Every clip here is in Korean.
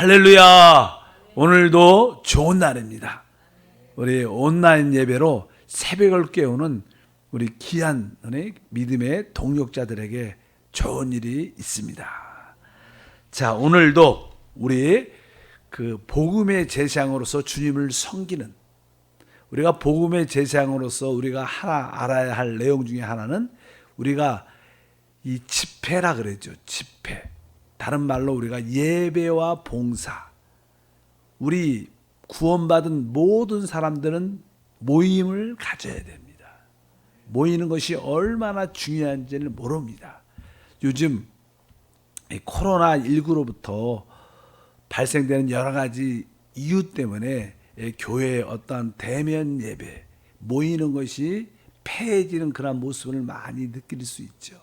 할렐루야! 오늘도 좋은 날입니다. 우리 온라인 예배로 새벽을 깨우는 우리 귀한 믿음의 동력자들에게 좋은 일이 있습니다. 자, 오늘도 우리 그 복음의 제사장으로서 주님을 섬기는 우리가 복음의 제사장으로서 우리가 하나 알아야 할 내용 중에 하나는 우리가 이 집회라 그랬죠. 집회. 다른 말로 우리가 예배와 봉사. 우리 구원받은 모든 사람들은 모임을 가져야 됩니다. 모이는 것이 얼마나 중요한지를 모릅니다. 요즘 코로나 19로부터 발생되는 여러 가지 이유 때문에 교회의 어떠한 대면 예배, 모이는 것이 폐해지는 그런 모습을 많이 느낄 수 있죠.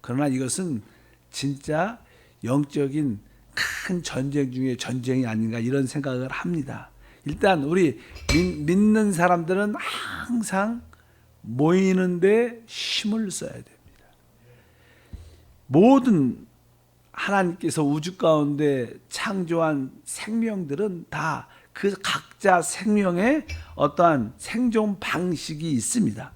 그러나 이것은 진짜 영적인 큰 전쟁 중에 전쟁이 아닌가 이런 생각을 합니다. 일단 우리 믿는 사람들은 항상 모이는데 힘을 써야 됩니다. 모든 하나님께서 우주 가운데 창조한 생명들은 다 그 각자 생명의 어떠한 생존 방식이 있습니다.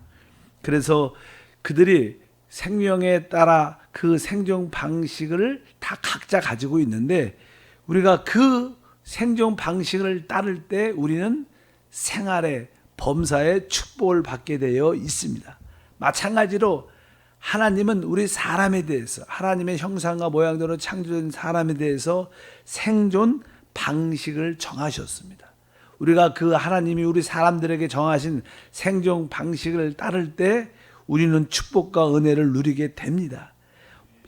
그래서 그들이 생명에 따라 그 생존 방식을 다 각자 가지고 있는데 우리가 그 생존 방식을 따를 때 우리는 생활의 범사의 축복을 받게 되어 있습니다. 마찬가지로 하나님은 우리 사람에 대해서 하나님의 형상과 모양대로 창조된 사람에 대해서 생존 방식을 정하셨습니다. 우리가 그 하나님이 우리 사람들에게 정하신 생존 방식을 따를 때 우리는 축복과 은혜를 누리게 됩니다.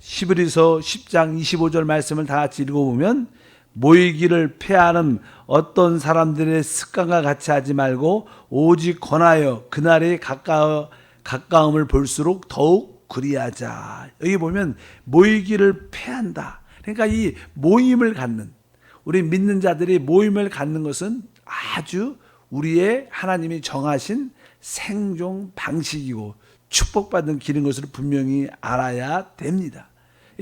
시브리서 10장 25절 말씀을 다 같이 읽어보면 모이기를 패하는 어떤 사람들의 습관과 같이 하지 말고 오직 권하여 그날에 가까워 가까움을 볼수록 더욱 그리하자. 여기 보면 모이기를 패한다. 그러니까 이 모임을 갖는 우리 믿는 자들이 모임을 갖는 것은 아주 우리의 하나님이 정하신 생존 방식이고 축복받는 길인 것을 분명히 알아야 됩니다.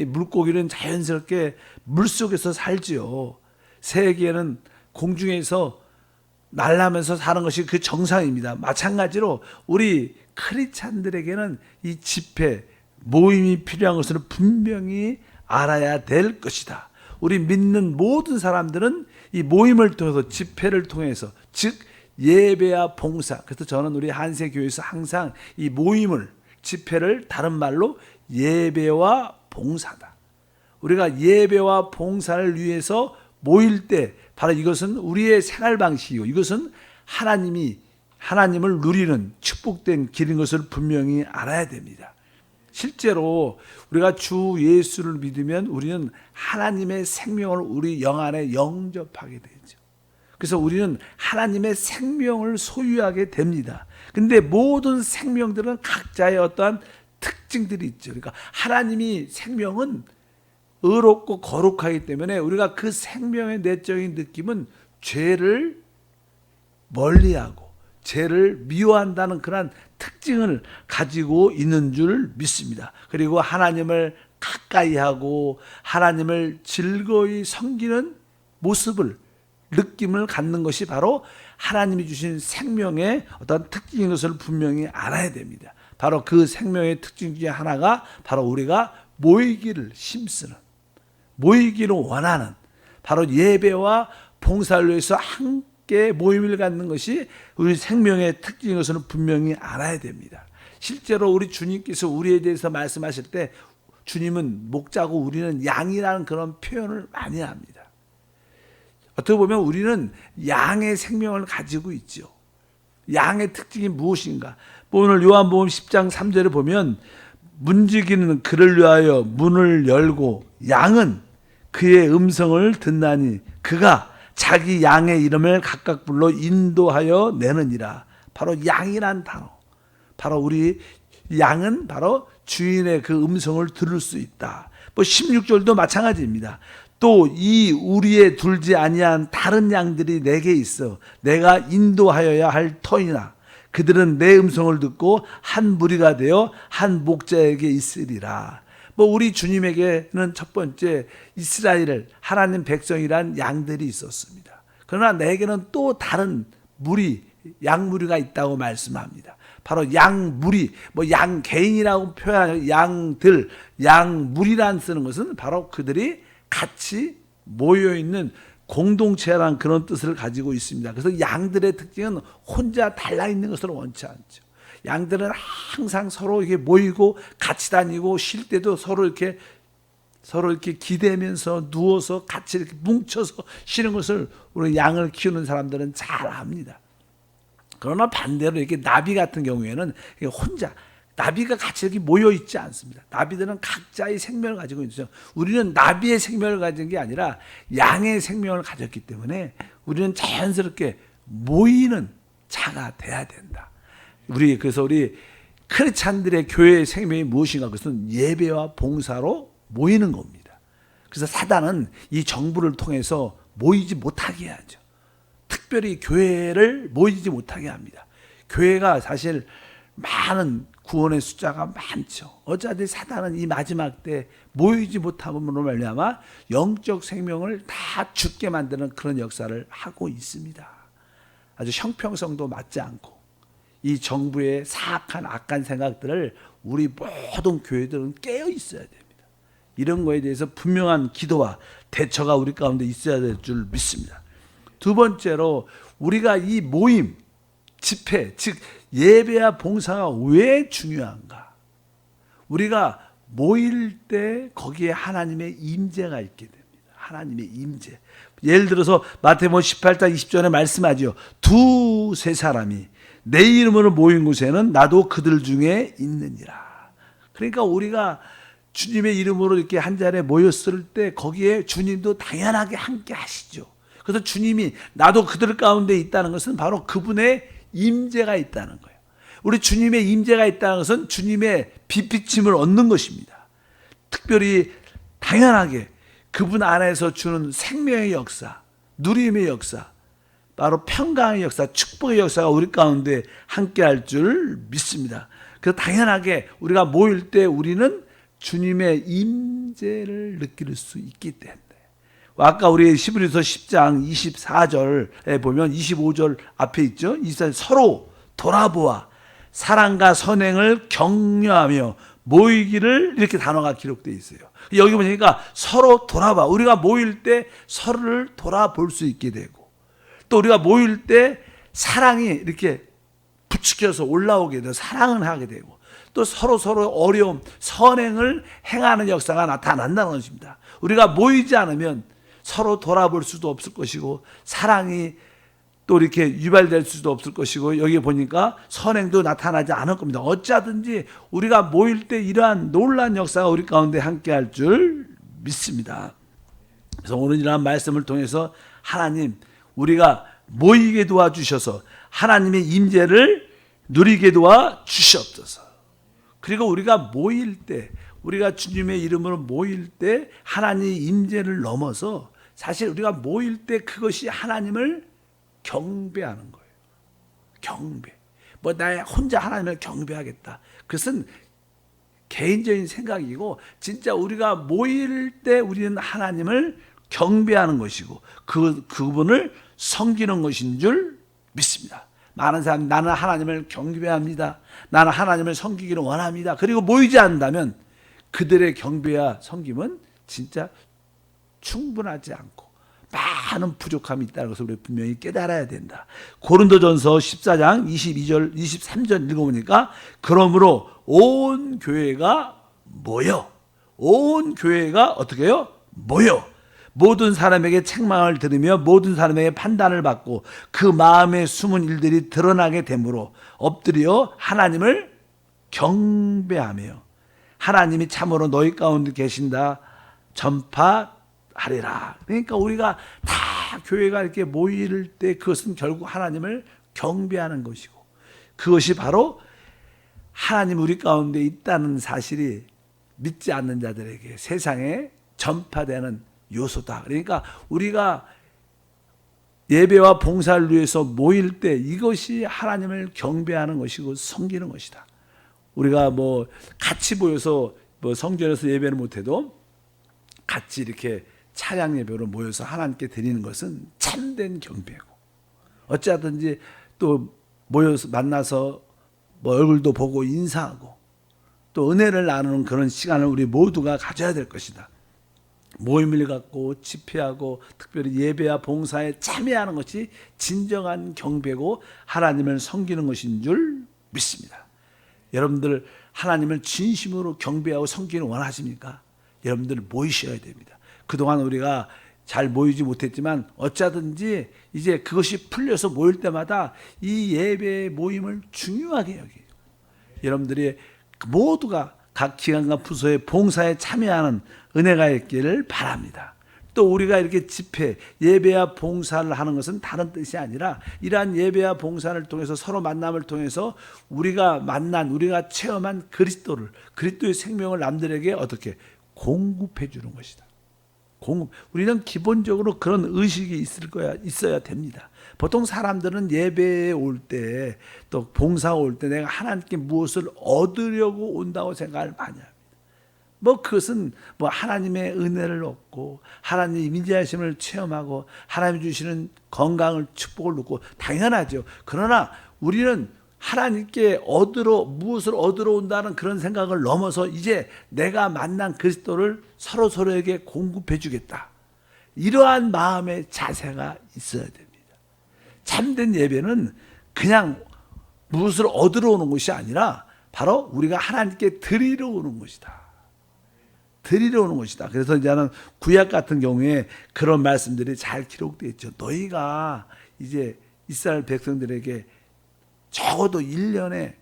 물고기는 자연스럽게 물 속에서 살지요. 새에게는 공중에서 날라면서 사는 것이 그 정상입니다. 마찬가지로 우리 크리찬들에게는 이 집회, 모임이 필요한 것을 분명히 알아야 될 것이다. 우리 믿는 모든 사람들은 이 모임을 통해서 집회를 통해서 즉 예배와 봉사. 그래서 저는 우리 한세 교회에서 항상 이 모임을 집회를 다른 말로 예배와 봉사다. 우리가 예배와 봉사를 위해서 모일 때 바로 이것은 우리의 생활 방식이고 이것은 하나님이 하나님을 누리는 축복된 길인 것을 분명히 알아야 됩니다. 실제로 우리가 주 예수를 믿으면 우리는 하나님의 생명을 우리 영 안에 영접하게 되죠. 그래서 우리는 하나님의 생명을 소유하게 됩니다. 근데 모든 생명들은 각자의 어떠한 특징들이 있죠. 그러니까 하나님이 생명은 의롭고 거룩하기 때문에 우리가 그 생명의 내적인 느낌은 죄를 멀리하고 죄를 미워한다는 그런 특징을 가지고 있는 줄 믿습니다. 그리고 하나님을 가까이 하고 하나님을 즐거이 섬기는 모습을 느낌을 갖는 것이 바로 하나님이 주신 생명의 어떤 특징인 것을 분명히 알아야 됩니다. 바로 그 생명의 특징 중에 하나가 바로 우리가 모이기를 힘쓰는 모이기를 원하는 바로 예배와 봉사를 위해서 함께 모임을 갖는 것이 우리 생명의 것을 분명히 알아야 됩니다. 실제로 우리 주님께서 우리에 대해서 말씀하실 때 주님은 목자고 우리는 양이라는 그런 표현을 많이 합니다. 어떻게 보면 우리는 양의 생명을 가지고 있죠. 양의 특징이 무엇인가? 오늘 요한복음 10장 3절에 보면 문지기는 그를 위하여 문을 열고 양은 그의 음성을 듣나니 그가 자기 양의 이름을 각각 불러 인도하여 내느니라. 바로 양이란 단어. 바로 우리 양은 바로 주인의 그 음성을 들을 수 있다. 뭐 16절도 마찬가지입니다. 또 이 우리의 둘지 아니한 다른 양들이 내게 있어 내가 인도하여야 할 터이나 그들은 내 음성을 듣고 한 무리가 되어 한 목자에게 있으리라. 뭐 우리 주님에게는 첫 번째 이스라엘 하나님 백성이란 양들이 있었습니다. 그러나 내게는 또 다른 무리 양무리가 있다고 말씀합니다. 바로 양무리 뭐 양 개인이라고 표현하는 양들 양무리란 쓰는 것은 바로 그들이 같이 모여 있는 공동체라는 그런 뜻을 가지고 있습니다. 그래서 양들의 특징은 혼자 달라 있는 것을 원치 않죠. 양들은 항상 서로 이렇게 모이고 같이 다니고 쉴 때도 서로 이렇게 서로 이렇게 기대면서 누워서 같이 이렇게 뭉쳐서 쉬는 것을 우리 양을 키우는 사람들은 잘 압니다. 그러나 반대로 이렇게 나비 같은 경우에는 혼자 나비가 같이 이렇게 모여 있지 않습니다. 나비들은 각자의 생명을 가지고 있어요. 우리는 나비의 생명을 가진 게 아니라 양의 생명을 가졌기 때문에 우리는 자연스럽게 모이는 자가 돼야 된다. 우리 그래서 우리 크리스찬들의 교회의 생명이 무엇인가 그것은 예배와 봉사로 모이는 겁니다. 그래서 사단은 이 정부를 통해서 모이지 못하게 하죠. 특별히 교회를 모이지 못하게 합니다. 교회가 사실 많은 구원의 숫자가 많죠. 어차피 사단은 이 마지막 때 모이지 못함으로 말미암아 영적 생명을 다 죽게 만드는 그런 역사를 하고 있습니다. 아주 형평성도 맞지 않고 이 정부의 사악한 악한 생각들을 우리 모든 교회들은 깨어 있어야 됩니다. 이런 거에 대해서 분명한 기도와 대처가 우리 가운데 있어야 될 줄 믿습니다. 두 번째로 우리가 이 모임, 집회, 즉 예배와 봉사가 왜 중요한가? 우리가 모일 때 거기에 하나님의 임재가 있게 됩니다. 하나님의 임재. 예를 들어서 마태복음 18장 20절에 말씀하죠. 두세 사람이 내 이름으로 모인 곳에는 나도 그들 중에 있느니라. 그러니까 우리가 주님의 이름으로 이렇게 한 자리에 모였을 때 거기에 주님도 당연하게 함께 하시죠. 그래서 주님이 나도 그들 가운데 있다는 것은 바로 그분의 임재가 있다는 거예요. 우리 주님의 임재가 있다는 것은 주님의 빛비침을 얻는 것입니다. 특별히 당연하게 그분 안에서 주는 생명의 역사, 누림의 역사, 바로 평강의 역사, 축복의 역사가 우리 가운데 함께 할 줄 믿습니다. 그 당연하게 우리가 모일 때 우리는 주님의 임재를 느낄 수 있기 때문에 아까 우리 시브리서 10장 24절에 보면 25절 앞에 있죠. 이사 서로 돌아보아 사랑과 선행을 격려하며 모이기를 이렇게 단어가 기록되어 있어요. 여기 보니까 서로 돌아봐. 우리가 모일 때 서로를 돌아볼 수 있게 되고 또 우리가 모일 때 사랑이 이렇게 부추겨서 올라오게 되고 사랑을 하게 되고 또 서로 서로 어려움, 선행을 행하는 역사가 나타난다는 것입니다. 우리가 모이지 않으면 서로 돌아볼 수도 없을 것이고 사랑이 또 이렇게 유발될 수도 없을 것이고 여기 보니까 선행도 나타나지 않을 겁니다. 어찌하든지 우리가 모일 때 이러한 놀란 역사가 우리 가운데 함께 할 줄 믿습니다. 그래서 오늘 이러한 말씀을 통해서 하나님 우리가 모이게 도와주셔서 하나님의 임재를 누리게 도와 주시옵소서. 그리고 우리가 모일 때 우리가 주님의 이름으로 모일 때 하나님의 임재를 넘어서 사실 우리가 모일 때 그것이 하나님을 경배하는 거예요. 경배. 뭐 나 혼자 하나님을 경배하겠다. 그것은 개인적인 생각이고 진짜 우리가 모일 때 우리는 하나님을 경배하는 것이고 그 그분을 섬기는 것인 줄 믿습니다. 많은 사람이 나는 하나님을 경배합니다. 나는 하나님을 섬기기를 원합니다. 그리고 모이지 않는다면 그들의 경배와 섬김은 진짜 충분하지 않고 많은 부족함이 있다는 것을 우리 분명히 깨달아야 된다. 고린도전서 14장 22절 23절 읽어보니까 그러므로 온 교회가 모여 온 교회가 어떻게 해요? 모여 모든 사람에게 책망을 들으며 모든 사람에게 판단을 받고 그 마음에 숨은 일들이 드러나게 되므로 엎드려 하나님을 경배하며 하나님이 참으로 너희 가운데 계신다 전파 하리라. 그러니까 우리가 다 교회가 이렇게 모일 때 그것은 결국 하나님을 경배하는 것이고 그것이 바로 하나님 우리 가운데 있다는 사실이 믿지 않는 자들에게 세상에 전파되는 요소다. 그러니까 우리가 예배와 봉사를 위해서 모일 때 이것이 하나님을 경배하는 것이고 섬기는 것이다. 우리가 뭐 같이 모여서 뭐 성전에서 예배를 못해도 같이 이렇게 찬양 예배로 모여서 하나님께 드리는 것은 참된 경배고 어찌하든지 또 모여서 만나서 뭐 얼굴도 보고 인사하고 또 은혜를 나누는 그런 시간을 우리 모두가 가져야 될 것이다. 모임을 갖고 집회하고 특별히 예배와 봉사에 참여하는 것이 진정한 경배고 하나님을 섬기는 것인 줄 믿습니다. 여러분들 하나님을 진심으로 경배하고 섬기는 원하십니까? 여러분들 모이셔야 됩니다. 그동안 우리가 잘 모이지 못했지만 어쩌든지 이제 그것이 풀려서 모일 때마다 이 예배 모임을 중요하게 여겨요. 여러분들이 모두가 각 기관과 부서의 봉사에 참여하는 은혜가 있기를 바랍니다. 또 우리가 이렇게 집회, 예배와 봉사를 하는 것은 다른 뜻이 아니라 이러한 예배와 봉사를 통해서 서로 만남을 통해서 우리가 만난, 우리가 체험한 그리스도를, 그리스도의 생명을 남들에게 어떻게 공급해 주는 것이다. 공급. 우리는 기본적으로 그런 의식이 있을 거야, 있어야 됩니다. 보통 사람들은 예배에 올 때, 또 봉사 올 때 내가 하나님께 무엇을 얻으려고 온다고 생각을 많이 합니다. 뭐 그것은 뭐 하나님의 은혜를 얻고 하나님의 임재하심을 체험하고 하나님이 주시는 건강을 축복을 얻고 당연하죠. 그러나 우리는 하나님께 얻으러 무엇을 얻으러 온다는 그런 생각을 넘어서 이제 내가 만난 그리스도를 서로 서로에게 공급해 주겠다. 이러한 마음의 자세가 있어야 됩니다. 참된 예배는 그냥 무엇을 얻으러 오는 것이 아니라 바로 우리가 하나님께 드리러 오는 것이다. 드리러 오는 것이다. 그래서 이제는 구약 같은 경우에 그런 말씀들이 잘 기록되어 있죠. 너희가 이제 이스라엘 백성들에게 적어도 1년에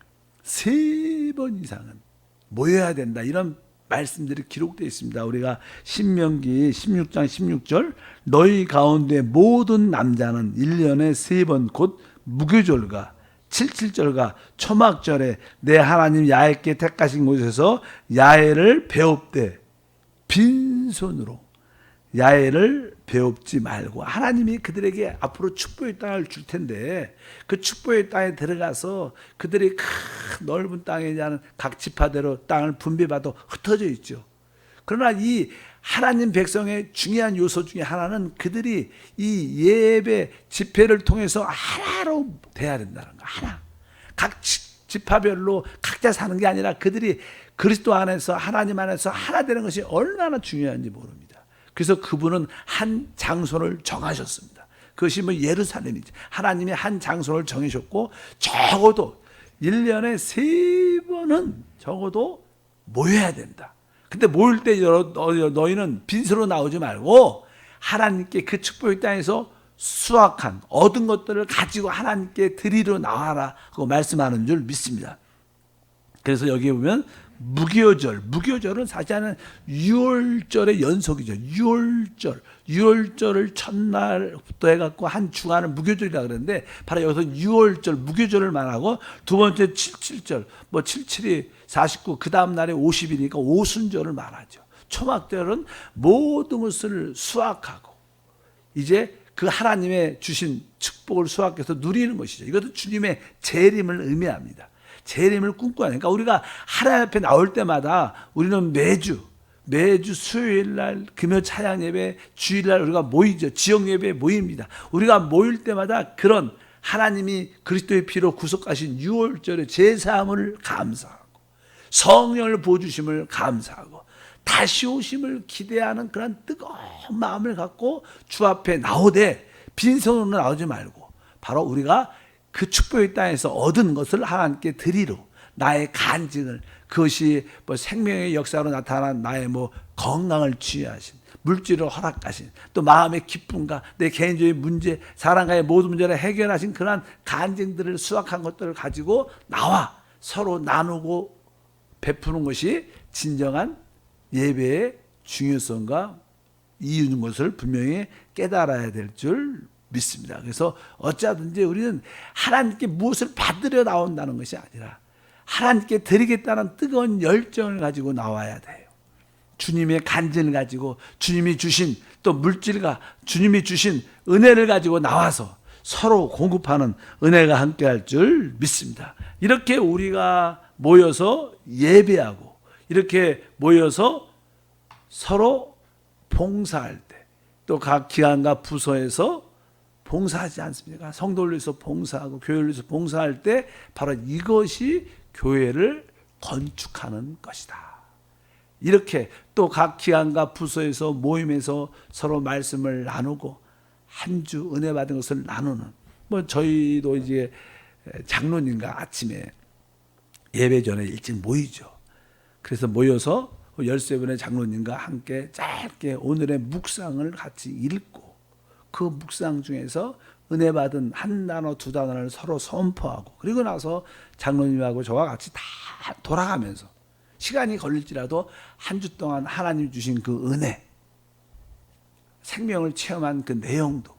세번 이상은 모여야 된다. 이런 말씀들이 기록되어 있습니다. 우리가 신명기 16장 16절 너희 가운데 모든 남자는 1년에 세번곧 무교절과 칠칠절과 초막절에 내 하나님 야훼께 택하신 곳에서 야훼를 배웁되 빈손으로 야훼를 배웁지 말고 하나님이 그들에게 앞으로 축복의 땅을 줄 텐데 그 축복의 땅에 들어가서 그들이 큰 넓은 대한 각 지파대로 땅을 분배받아 흩어져 있죠. 그러나 이 하나님 백성의 중요한 요소 중에 하나는 그들이 이 예배 집회를 통해서 하나로 돼야 된다는 거 하나. 각 지- 지파별로 각자 사는 게 아니라 그들이 그리스도 안에서 하나님 안에서 하나 되는 것이 얼마나 중요한지 모릅니다. 그래서 그분은 한 장소를 정하셨습니다. 그것이 뭐 예루살렘이지. 하나님이 한 장소를 정하셨고 적어도 1년에 세 번은 적어도 모여야 된다. 근데 모일 때 너희는 빈수로 나오지 말고 하나님께 그 축복의 땅에서 수확한 얻은 것들을 가지고 하나님께 드리러 나와라. 그거 말씀하는 줄 믿습니다. 그래서 여기 보면 무교절, 무교절은 사실은 6월절의 연속이죠. 6월절, 6월절을 첫날부터 해갖고 한 주간을 무교절이라 그러는데 바로 여기서 6월절 무교절을 말하고 두 번째 77절, 뭐 77이 49, 그 다음 날에 50이니까 오순절을 말하죠. 초막절은 모든 것을 수확하고 이제 그 하나님의 주신 축복을 수확해서 누리는 것이죠. 이것도 주님의 재림을 의미합니다. 재림을 꿈꾸는 그러니까 우리가 하나님 앞에 나올 때마다 우리는 매주 매주 수요일 날 금요 차양 예배 주일 날 우리가 모이죠. 지역 예배에 모입니다. 우리가 모일 때마다 그런 하나님이 그리스도의 피로 구속하신 6월절의 제사함을 감사하고 성령을 부어주심을 감사하고 다시 오심을 기대하는 그런 뜨거운 마음을 갖고 주 앞에 나오되 빈손으로 나오지 말고 바로 우리가 그 축복의 땅에서 얻은 것을 하나님께 드리러 나의 간증을 그것이 뭐 생명의 역사로 나타난 나의 뭐 건강을 취하신 물질을 허락하신 또 마음의 기쁨과 내 개인적인 문제 사랑과의 모든 문제를 해결하신 그러한 간증들을 수확한 것들을 가지고 나와 서로 나누고 베푸는 것이 진정한 예배의 중요성과 이유인 것을 분명히 깨달아야 될 줄 믿습니다. 그래서 어찌하든지 우리는 하나님께 무엇을 받으려 나온다는 것이 아니라 하나님께 드리겠다는 뜨거운 열정을 가지고 나와야 돼요. 주님의 간증을 가지고 주님이 주신 또 물질과 주님이 주신 은혜를 가지고 나와서 서로 공급하는 은혜가 함께할 줄 믿습니다. 이렇게 우리가 모여서 예배하고 이렇게 모여서 서로 봉사할 때 또 각 기관과 부서에서 봉사하지 않습니까? 성도를 위해서 봉사하고 교회를 위해서 봉사할 때 바로 이것이 교회를 건축하는 것이다. 이렇게 또 각 기관과 부서에서 모임에서 서로 말씀을 나누고 한 주 은혜 받은 것을 나누는 뭐 저희도 이제 장로님과 아침에 예배 전에 일찍 모이죠. 그래서 모여서 열세 분의 장로님과 함께 짧게 오늘의 묵상을 같이 읽고 그 묵상 중에서 은혜 받은 한 단어 두 단어를 서로 선포하고 그리고 나서 장로님하고 저와 같이 다 돌아가면서 시간이 걸릴지라도 한 주 동안 하나님 주신 그 은혜 생명을 체험한 그 내용도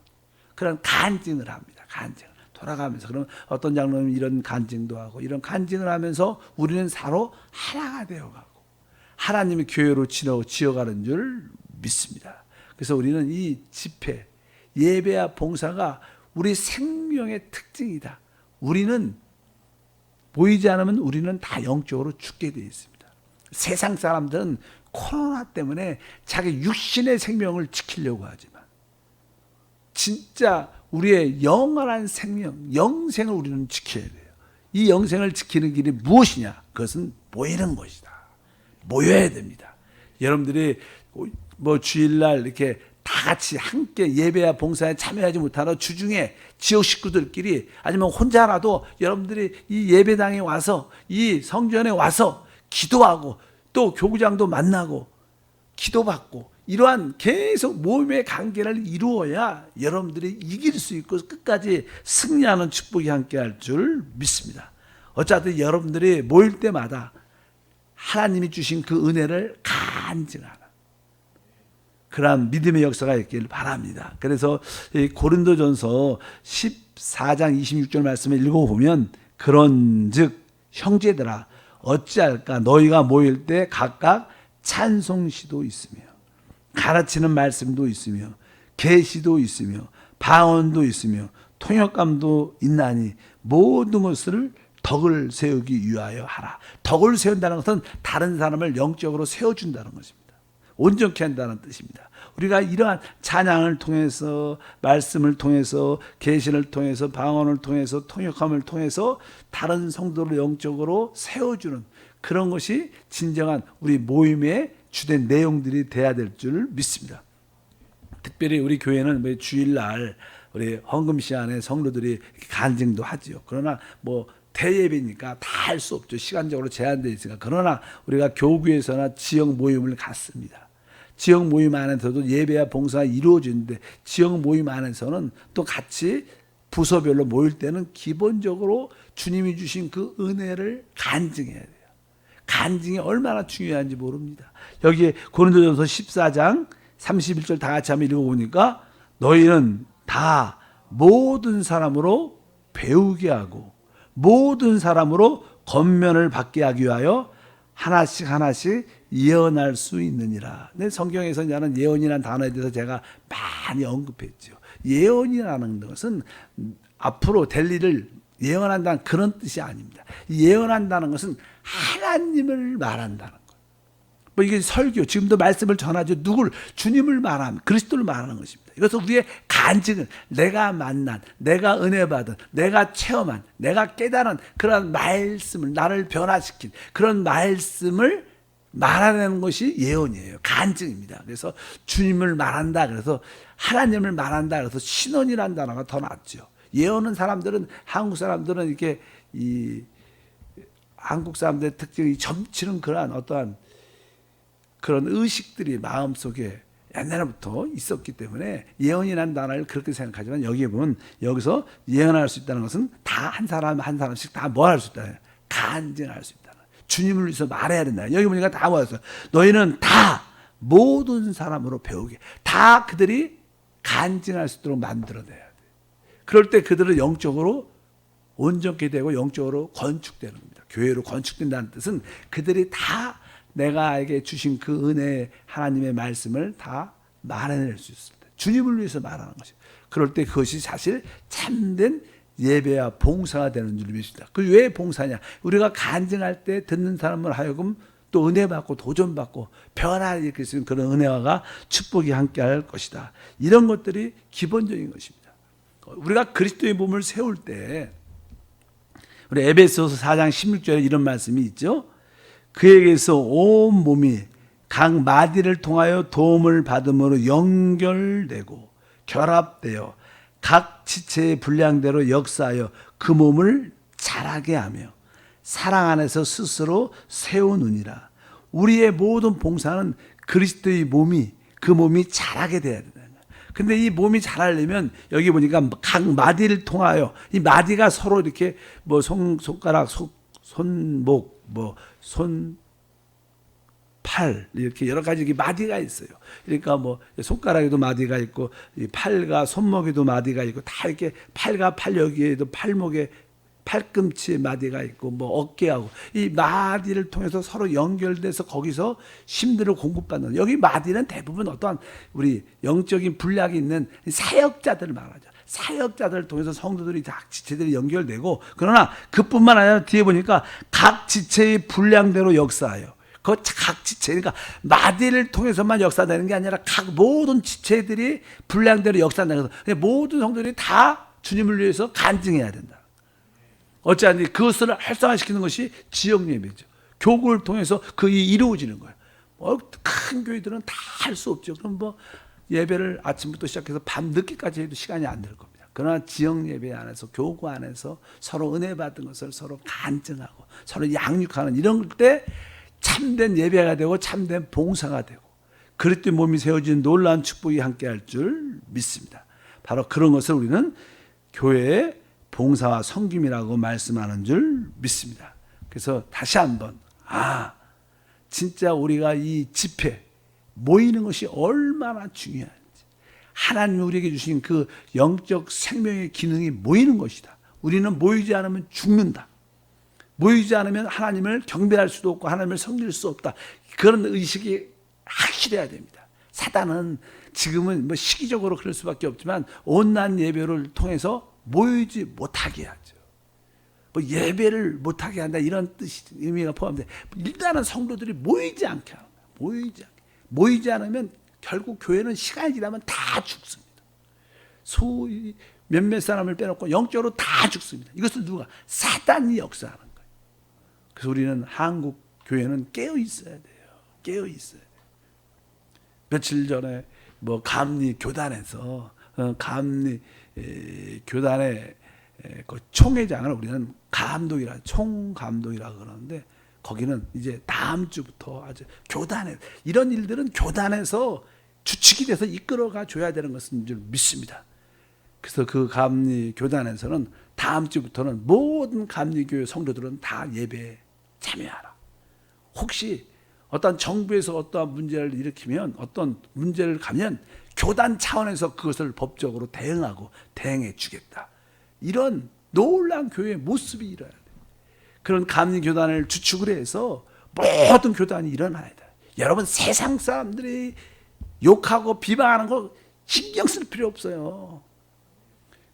그런 간증을 합니다. 간증. 돌아가면서 그럼 어떤 장로님 이런 간증도 하고 이런 간증을 하면서 우리는 서로 하나가 되어가고 하나님의 교회로 지어 지어가는 줄 믿습니다. 그래서 우리는 이 집회 예배와 봉사가 우리 생명의 특징이다. 우리는 보이지 않으면 우리는 다 영적으로 죽게 되어 있습니다. 세상 사람들은 코로나 때문에 자기 육신의 생명을 지키려고 하지만 진짜 우리의 영원한 생명, 영생을 우리는 지켜야 돼요. 이 영생을 지키는 길이 무엇이냐? 그것은 모이는 것이다. 모여야 됩니다. 여러분들이 뭐 주일날 이렇게 다 같이 함께 예배와 봉사에 참여하지 못하는 주중에 지역 식구들끼리 아니면 혼자라도 여러분들이 이 예배당에 와서 이 성전에 와서 기도하고 또 교구장도 만나고 기도받고 이러한 계속 모임의 관계를 이루어야 여러분들이 이길 수 있고 끝까지 승리하는 축복이 함께 할 줄 믿습니다. 어차피 여러분들이 모일 때마다 하나님이 주신 그 은혜를 간증하는 그러한 믿음의 역사가 있기를 바랍니다. 그래서 이 고린도전서 14장 26절 말씀을 읽어보면 그런즉 형제들아 어찌할까 너희가 모일 때 각각 찬송시도 있으며 가르치는 말씀도 있으며 계시도 있으며 방언도 있으며 통역감도 있나니 모든 것을 덕을 세우기 위하여 하라. 덕을 세운다는 것은 다른 사람을 영적으로 세워준다는 것입니다. 온전케 한다는 뜻입니다. 우리가 이러한 찬양을 통해서 말씀을 통해서 계시를 통해서 방언을 통해서 통역함을 통해서 다른 성도를 영적으로 세워주는 그런 것이 진정한 우리 모임의 주된 내용들이 돼야 될 줄 믿습니다. 특별히 우리 교회는 뭐 주일날 우리 헌금 시간에 성도들이 간증도 하지요. 그러나 뭐 대예배니까 다 할 수 없죠. 시간적으로 제한되어 있으니까. 그러나 우리가 교구에서나 지역 모임을 갖습니다. 지역 모임 안에서도 예배와 봉사가 이루어지는데 지역 모임 안에서는 또 같이 부서별로 모일 때는 기본적으로 주님이 주신 그 은혜를 간증해야 돼요. 간증이 얼마나 중요한지 모릅니다. 여기에 고린도전서 14장 31절 다 같이 한번 읽어보니까 너희는 다 모든 사람으로 배우게 하고 모든 사람으로 겉면을 받게 하기 위하여 하나씩 하나씩 예언할 수 있느니라. 내 성경에서 나는 예언이라는 단어에 대해서 제가 많이 언급했죠. 예언이라는 것은 앞으로 될 일을 예언한다는 그런 뜻이 아닙니다. 예언한다는 것은 하나님을 말한다는 것. 뭐 이게 설교, 지금도 말씀을 전하죠. 누굴 주님을 말하면 그리스도를 말하는 것입니다. 이것은 우리의 간증을 내가 만난, 내가 은혜 받은, 내가 체험한, 내가 깨달은 그런 말씀을 나를 변화시킨 그런 말씀을 말하는 것이 예언이에요. 간증입니다. 그래서 주님을 말한다. 그래서 하나님을 말한다. 그래서 신원이라는 단어가 더 낫죠. 예언은 사람들은 한국 사람들은 이렇게 이 한국 사람들의 특징이 점치는 그러한 어떠한 그런 의식들이 마음 속에 옛날부터 있었기 때문에 예언이라는 단어를 그렇게 생각하지만 여기에 보면 여기서 예언할 수 있다는 것은 다 한 사람 한 사람씩 다 뭐 할 수 있다. 간증할 수 있다. 주님을 위해서 말해야 된다. 여기 보니까 다 모였어. 너희는 다 모든 사람으로 배우게. 다 그들이 간증할 수 있도록 만들어내야 돼. 그럴 때 그들은 영적으로 온전케 되고 영적으로 건축되는 겁니다. 교회로 건축된다는 뜻은 그들이 다 내가에게 주신 그 은혜 하나님의 말씀을 다 말해낼 수때 주님을 위해서 말하는 것이에요. 그럴 때 그것이 사실 참된 예배와 봉사가 되는 줄 믿습니다. 그 왜 봉사냐? 우리가 간증할 때 듣는 사람을 하여금 또또 은혜 받고 도전 받고 변화를 일으킬 수 있는 그런 은혜와가 축복이 함께할 것이다. 이런 것들이 기본적인 것입니다. 우리가 그리스도의 몸을 세울 때 우리 에베소서 4장 16절에 이런 말씀이 있죠. 그에게서 온 몸이 각 마디를 통하여 도움을 받음으로 연결되고 결합되어 각 지체의 분량대로 역사하여 그 몸을 자라게 하며 사랑 안에서 스스로 세우느니라. 우리의 모든 봉사는 그리스도의 몸이 그 몸이 자라게 돼야 된다. 근데 이 몸이 자라려면 여기 보니까 각 마디를 통하여 이 마디가 서로 이렇게 뭐 손, 손가락, 손, 손목, 뭐 손 팔 이렇게 여러 가지 마디가 있어요. 그러니까 뭐 손가락에도 마디가 있고 이 팔과 손목에도 마디가 있고 다 이렇게 팔과 팔 여기에도 팔목에 팔꿈치에 마디가 있고 뭐 어깨하고 이 마디를 통해서 서로 연결돼서 거기서 심들을 공급받는 여기 마디는 대부분 어떠한 우리 영적인 분량이 있는 사역자들을 말하죠. 사역자들을 통해서 성도들이 각 지체들이 연결되고 그러나 그뿐만 아니라 뒤에 보니까 각 지체의 분량대로 역사하여 그각 지체, 그러니까 마디를 통해서만 역사되는 게 아니라 각 모든 지체들이 분량대로 역사되는 거죠. 모든 성도들이 다 주님을 위해서 간증해야 된다. 어찌하니 그것을 활성화시키는 것이 지역 예배죠. 교구를 통해서 그게 이루어지는 거예요. 뭐 큰 교회들은 다 할 수 없죠. 그럼 뭐 예배를 아침부터 시작해서 밤 늦게까지 해도 시간이 안 될 겁니다. 그러나 지역 예배 안에서 교구 안에서 서로 은혜 받은 것을 서로 간증하고 서로 양육하는 이런 때 참된 예배가 되고 참된 봉사가 되고 그리스도의 몸이 세워진 놀라운 축복이 함께할 줄 믿습니다. 바로 그런 것을 우리는 교회의 봉사와 성김이라고 말씀하는 줄 믿습니다. 그래서 다시 한번 아 진짜 우리가 이 집회 모이는 것이 얼마나 중요한지 하나님이 우리에게 주신 그 영적 생명의 기능이 모이는 것이다. 우리는 모이지 않으면 죽는다. 모이지 않으면 하나님을 경배할 수도 없고 하나님을 섬길 수 없다. 그런 의식이 확실해야 됩니다. 사단은 지금은 뭐 시기적으로 그럴 수밖에 없지만 온난 예배를 통해서 모이지 못하게 하죠. 뭐 예배를 못하게 한다 이런 뜻이 의미가 포함돼. 일단은 성도들이 모이지 않게 하는 거예요. 모이지 않게. 모이지 않으면 결국 교회는 시간이 지나면 다 죽습니다. 소위 몇몇 사람을 빼놓고 영적으로 다 죽습니다. 이것은 누가 사단이 역사하는. 그래서 우리는 한국 교회는 깨어 있어야 돼요. 깨어 있어야 돼요. 며칠 전에 뭐 감리 교단에서 어, 감리 에, 교단의 에, 그 총회장을 우리는 감독이라 총감독이라 그러는데 거기는 이제 다음 주부터 아주 교단에 이런 일들은 교단에서 주축이 돼서 이끌어가 줘야 되는 것인 줄 믿습니다. 그래서 그 감리 교단에서는 다음 주부터는 모든 감리교회 성도들은 다 예배에 참여하라. 혹시 어떤 정부에서 어떠한 문제를 일으키면 어떤 문제를 가면 교단 차원에서 그것을 법적으로 대응하고 대응해 주겠다. 이런 놀라운 교회의 모습이 일어나야 돼. 그런 감리 교단을 주축을 해서 모든 교단이 일어나야 돼. 여러분 세상 사람들이 욕하고 비방하는 거 신경 쓸 필요 없어요.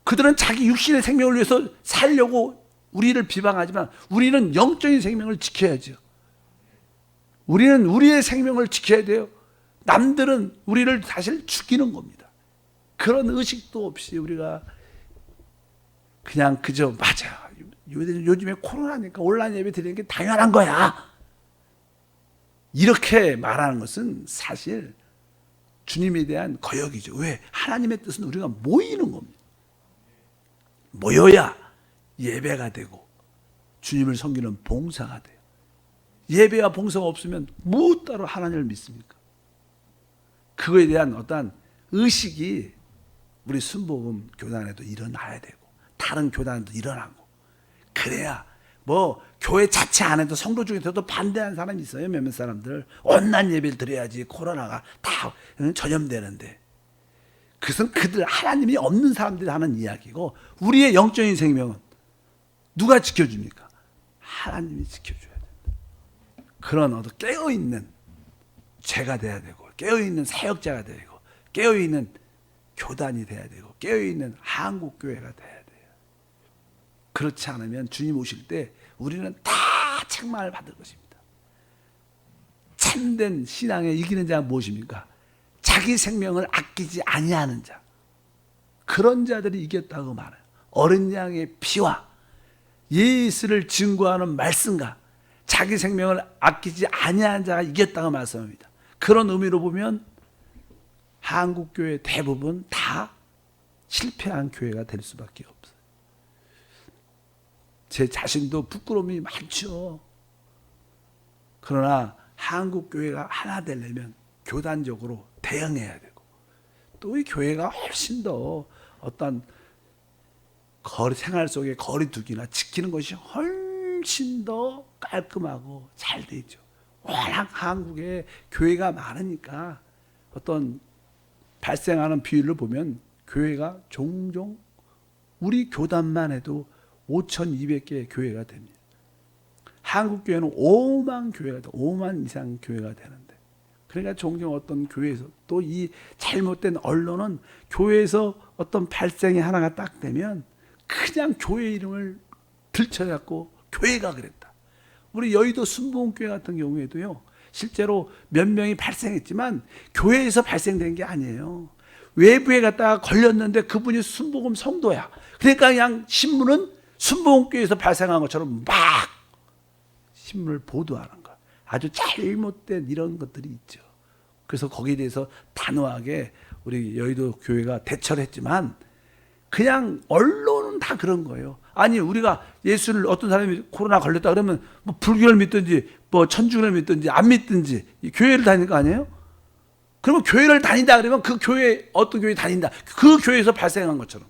그들은 자기 육신의 생명을 위해서 살려고 우리를 비방하지만 우리는 영적인 생명을 지켜야죠. 우리는 우리의 생명을 지켜야 돼요. 남들은 우리를 사실 죽이는 겁니다. 그런 의식도 없이 우리가 그냥 그저 맞아. 요즘에 코로나니까 온라인 예배 드리는 게 당연한 거야. 이렇게 말하는 것은 사실 주님에 대한 거역이죠. 왜? 하나님의 뜻은 우리가 모이는 겁니다. 모여야 예배가 되고 주님을 섬기는 봉사가 돼요. 예배와 봉사가 없으면 무엇 따로 하나님을 믿습니까? 그거에 대한 어떠한 의식이 우리 순복음 교단에도 일어나야 되고 다른 교단에도 일어나고 그래야 뭐 교회 자체 안에도 성도 중에서도 반대하는 사람이 있어요 몇몇 사람들 온난 예배를 드려야지 코로나가 다 전염되는데 그것은 그들 하나님이 없는 사람들이 하는 이야기고 우리의 영적인 생명은 누가 지켜줍니까? 하나님이 지켜줘야 된다. 그런 어떤 깨어있는 죄가 돼야 되고 깨어있는 사역자가 되고 깨어있는 교단이 돼야 되고 깨어있는 한국교회가 돼야 돼요. 그렇지 않으면 주님 오실 때 우리는 다 책망을 받을 것입니다. 참된 신앙에 이기는 자가 무엇입니까? 자기 생명을 아끼지 아니하는 자. 그런 자들이 이겼다고 말해요. 어린 양의 피와 예수를 증거하는 말씀과 자기 생명을 아끼지 아니하는 자가 이겼다고 말씀합니다. 그런 의미로 보면 한국 교회 대부분 다 실패한 교회가 될 수밖에 없어요. 제 자신도 부끄러움이 많죠. 그러나 한국 교회가 하나 되려면 교단적으로 대응해야 되고 또 이 교회가 훨씬 더 어떤 거리 생활 속의 거리두기나 지키는 것이 훨씬 더 깔끔하고 잘 되죠. 워낙 한국에 교회가 많으니까 어떤 발생하는 비율을 보면 교회가 종종 우리 교단만 해도 5,200개의 교회가 됩니다. 한국 교회는 5만 교회가 돼, 5만 이상 교회가 되는데, 그러니까 종종 어떤 교회에서 또 이 잘못된 언론은 교회에서 어떤 발생이 하나가 딱 되면 그냥 교회 이름을 들쳐갖고 교회가 그랬다. 우리 여의도 순복음교회 같은 경우에도요, 실제로 몇 명이 발생했지만 교회에서 발생된 게 아니에요. 외부에 갔다가 걸렸는데 그분이 순복음 성도야. 그러니까 그냥 신문은 순복음교회에서 발생한 것처럼 막 신문을 보도하는 거. 아주 잘못된 이런 것들이 있죠. 그래서 거기에 대해서 단호하게 우리 여의도 교회가 대처를 했지만 그냥 언론은 다 그런 거예요. 아니 우리가 예수를 어떤 사람이 코로나 걸렸다 그러면 뭐 불교를 믿든지 뭐 천주교를 믿든지 안 믿든지 이 교회를 다닐 거 아니에요? 그러면 교회를 다닌다 그러면 그 교회 어떤 교회 다닌다 그 교회에서 발생한 것처럼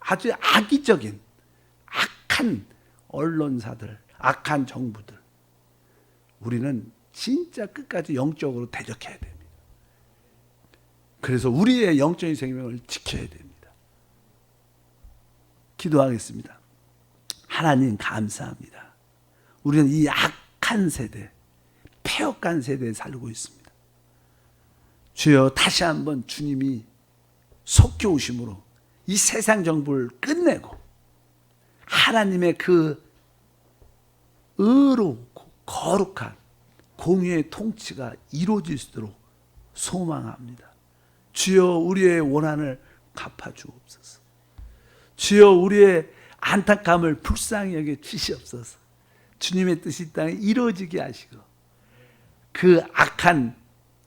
아주 악의적인 악한 언론사들 악한 정부들 우리는 진짜 끝까지 영적으로 대적해야 됩니다. 그래서 우리의 영적인 생명을 지켜야 됩니다. 기도하겠습니다. 하나님 감사합니다. 우리는 이 악한 세대, 폐역한 세대에 살고 있습니다. 주여 다시 한번 주님이 속히 오심으로 이 세상 정부를 끝내고 하나님의 그 의롭고 거룩한 공의의 통치가 이루어질 수 있도록 소망합니다. 주여 우리의 원한을 갚아 주옵소서. 주여 우리의 안타까움을 불쌍히 여겨 주시옵소서. 주님의 뜻이 이 땅에 이루어지게 하시고 그 악한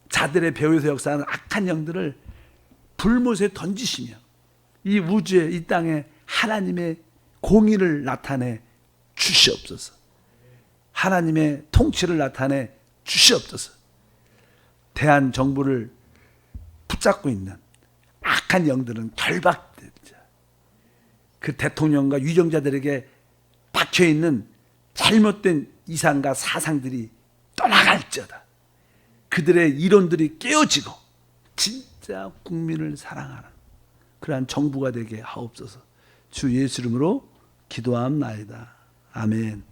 자들의 배후에서 역사하는 악한 영들을 불못에 던지시며 이 우주에 이 땅에 하나님의 공의를 나타내 주시옵소서. 하나님의 통치를 나타내 주시옵소서. 대한 정부를 붙잡고 있는 악한 영들은 결박되자. 그 대통령과 위정자들에게 박혀 있는 잘못된 이상과 사상들이 떠나갈지어다. 그들의 이론들이 깨어지고 진짜 국민을 사랑하는 그러한 정부가 되게 하옵소서. 주 예수 이름으로 기도함나이다. 아멘.